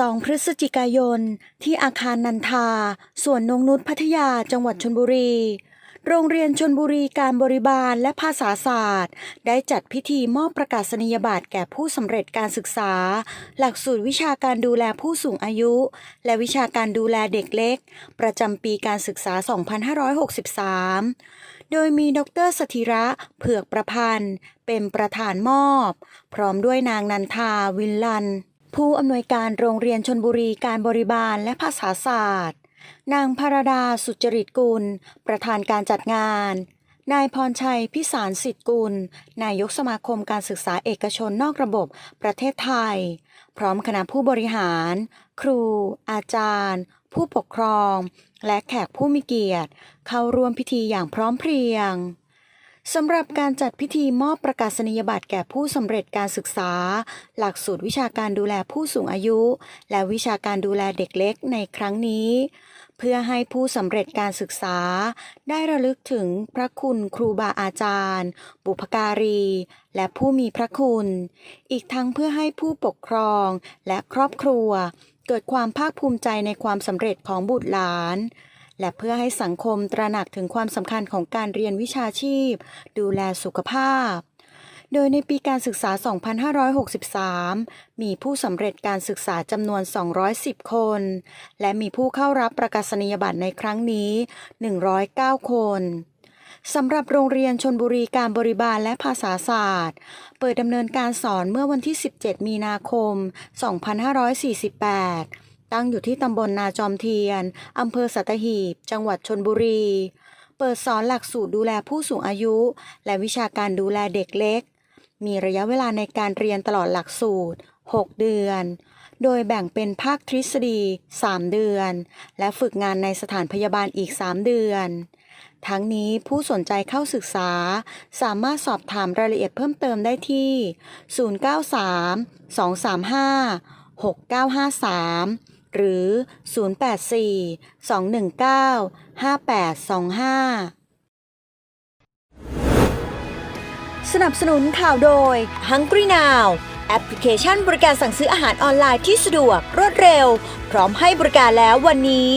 2 พฤศจิกายน ที่อาคารนันทา สวนนงนุชพัทยา จังหวัดชนบุรี โรงเรียนชนบุรีการบริบาลและภาษาศาสตร์ ได้จัดพิธีมอบประกาศนียบัตรแก่ผู้สำเร็จการศึกษา หลักสูตรวิชาการดูแลผู้สูงอายุ และวิชาการดูแลเด็กเล็ก ประจำปีการศึกษา 2563โดยมีดรสถิระเผือกประพันธ์ เป็นประธานมอบ พร้อมด้วยนางนันทาวินลัน ผู้อำนวยการโรงเรียนชนบุรีการบริบาลและภาษาศาสตร์ นางพรดาสุจริตกุล ประธานการจัดงาน นายพรชัยพิสารสิทธิกุล นายกสมาคมการศึกษาเอกชนนอกระบบประเทศไทย พร้อมคณะผู้บริหาร ครู อาจารย์ ผู้ปกครอง และแขกผู้มีเกียรติ เข้าร่วมพิธีอย่างพร้อมเพรียง สำหรับการจัดพิธีมอบประกาศนียบัตรแก่ผู้สำเร็จการศึกษา หลักสูตรวิชาการดูแลผู้สูงอายุ และวิชาการดูแลเด็กเล็กในครั้งนี้ เพื่อให้ผู้สำเร็จการศึกษา ได้ระลึกถึงพระคุณครูบาอาจารย์ บุพการี และผู้มีพระคุณ อีกทั้งเพื่อให้ผู้ปกครองและครอบครัว เกิดความภาคภูมิใจในความสำเร็จของบุตรหลาน และเพื่อให้สังคมตระหนักถึงความสำคัญของการเรียนวิชาชีพ ดูแลสุขภาพ โดยในปีการศึกษา 2563 มีผู้สำเร็จการศึกษาจำนวน 210 คน และมีผู้เข้ารับประกาศนียบัตรในครั้งนี้ 109 คนสำหรับโรงเรียนชนบุรีการบริบาลและภาษาศาสตร์ เปิดดำเนินการสอนเมื่อวันที่ 17 มีนาคม 2548 ตั้งอยู่ที่ตำบลนาจอมเทียน อำเภอสัตหีบ จังหวัดชนบุรี เปิดสอนหลักสูตรดูแลผู้สูงอายุ และวิชาการดูแลเด็กเล็ก มีระยะเวลาในการเรียนตลอดหลักสูตร 6 เดือน โดยแบ่งเป็นภาคทฤษฎี 3 เดือน และฝึกงานในสถานพยาบาลอีก 3 เดือน ทั้งนี้ผู้สนใจเข้าศึกษา สามารถสอบถามรายละเอียดเพิ่มเติมได้ที่ 093 235 6953 หรือ 084 219 5825 สนับสนุนข่าวโดย Hungry Now แอปพลิเคชันบริการสั่งซื้ออาหารออนไลน์ที่สะดวกรวดเร็ว พร้อมให้บริการแล้ววันนี้